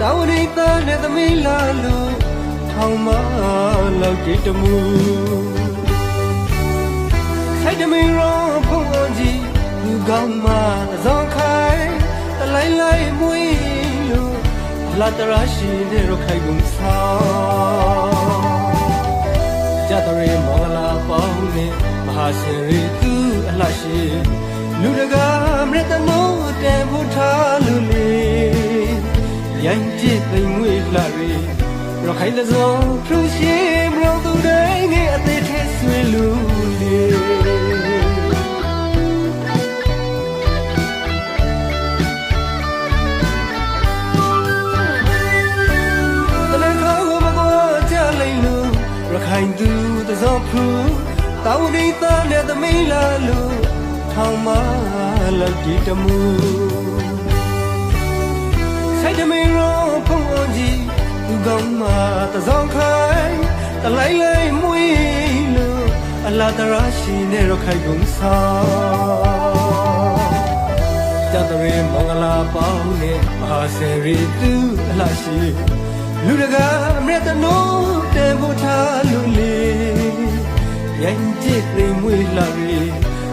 သားနဲ့သမီးလာလို့ထောင်မလောက်တိတမှုဆိုင်တမင်းရောဖုန်ကြီးလူကောင်းမသံခိုင်တလိုက်လိုက်မွေးလို့လာတရာရှိတဲ့ရခိုင်ကုန်ဆောင်ကြတော်ရေမောင်လာပေါင်းနဲ့မဟာရှင်ရီသူအလှရှိလူတကာမြတ်တနိုးတဲဖို့ထားလူလေး ရိုင်းကြည့်သိမ်ငွေလှရီရခိုင်တဲ့စုံထူရှိမလို့သူတိုင်းငယ်အသေးသေးဆွေလူလေးတလန်ခေါကိုမကောကြလိမ့်လို့ရခိုင်သူသဇောဖူတောင်းဒီသားနဲ့သမီးလာလို့ထောင်မလောက်ဒီတမှု ဆိုင်တမင်းရောဖုန်ကြီးသူကောင်းမသဇောခိုင်တလိုက်လိုက်မွေးလို့အလာတရာရှိနေရခိုင်ကုန်ဆောင်ကြတဲ့ရေမင်္ဂလာပေါင်းနဲ့မဟာစေရီသူအလှရှိလူတကာအမြတ်တနိုးတဲဖို့ထားလူလေးရိုင်းကြည့်သိမ်မွေးလာရီ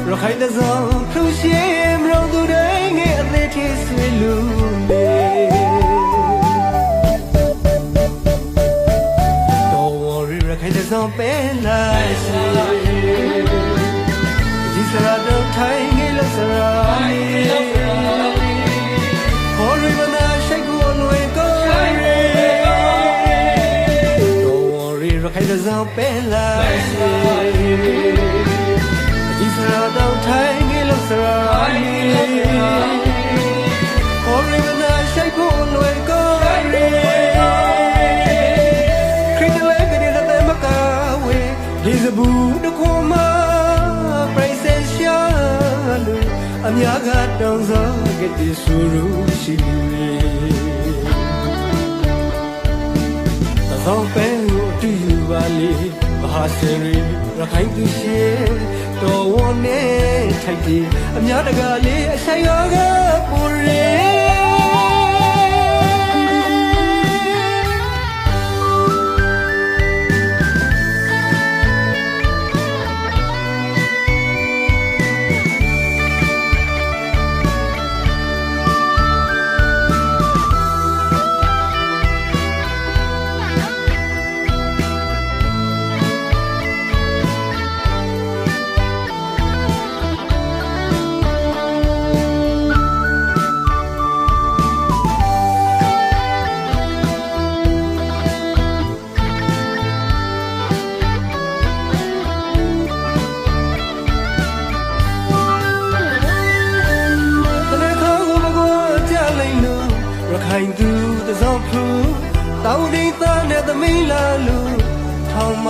ရခိုင်တစောင်းဖူရှေမလို့သူတိုင်းငယ်အသေးသေးဆွေလူလေး ရခိုင်တစောင်းပဲလာရှိဒီစရာတော့ထိုင်ငယ်လို့စရာမီခေါ်ရီမနာရှိတ်ကိုလွယ်ကိုရီ Don't worry ရခိုင်တစောင်းပဲလာရှိဒီ ဘူးတခုမ princess ရှာလူအများကတောင်းစားကတိဆူရူရှိလူသသောပဲကိုအတူယူပါလေမဟာစင်ရီရခိုင်သူရှိတော်ဝနဲ့ထိုက်တယ်အများတကာလေးအဆိုင်ရော င်သူသစောဖူတောင်းဒီသားနဲ့သမီးလာလို့ထောင်မ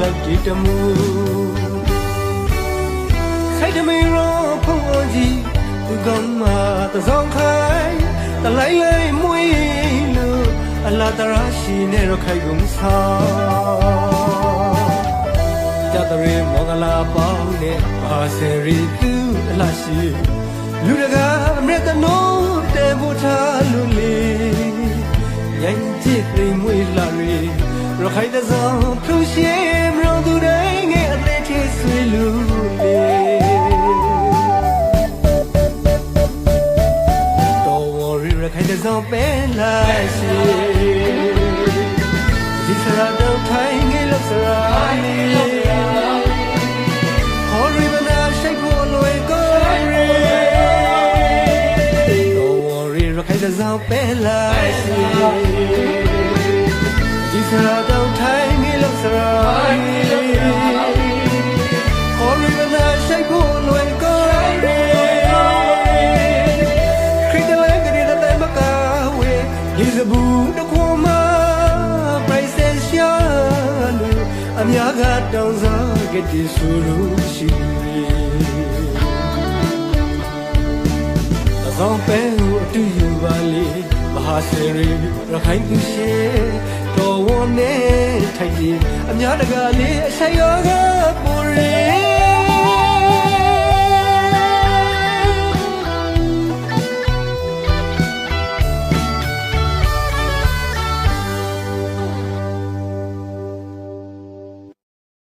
လောက်ဒီတမှုဆိုင်တမင်းရောဖုန်ကြီးသူကောင်းမသစောခိုင်တလိုက်လိုက်မွေးလို့အလာတရာရှိနေရခိုင်ကုန်ဆောင်ကြတဲ့ရေမောင်္ဂလာပေါင်းနဲ့ပါစေရီသူအလှရှိ လူတကာအမြတ်တနိုးတဲဖို့ထားလူလေးရိုင်းကြည့်သိမ်မွေးလာရီရခိုင်တစောင်းဖူရှေမလို့သူတိုင်းငယ်အသေးသေးဆွေလူလေးတော်ဝရီရခိုင်တစောင်းပဲလာရှိဒီစရာတော့ထိုင်ငယ်လို့စရာမီ ရခိုင်တဲ့ဇောင်းပဲလာစီဒီစရာတော့ထိုင်နေလို့စရာမီ Hurry when I shake for Louis Corey ခရစ်တလေးကလေးတဲ့မကဝေဒီစဘူးတခွန်မ princess ရှာလူအများကတောင်းစားကတိဆူလို့ရှိ ဆောင်ပဲကိုအတူယူပါလေမဟာစေရီရခိုင်သူရှိတော်ဝနဲ့ထိုက်တယ်အများတကာလေးအဆိုင်ရောကပူရဲ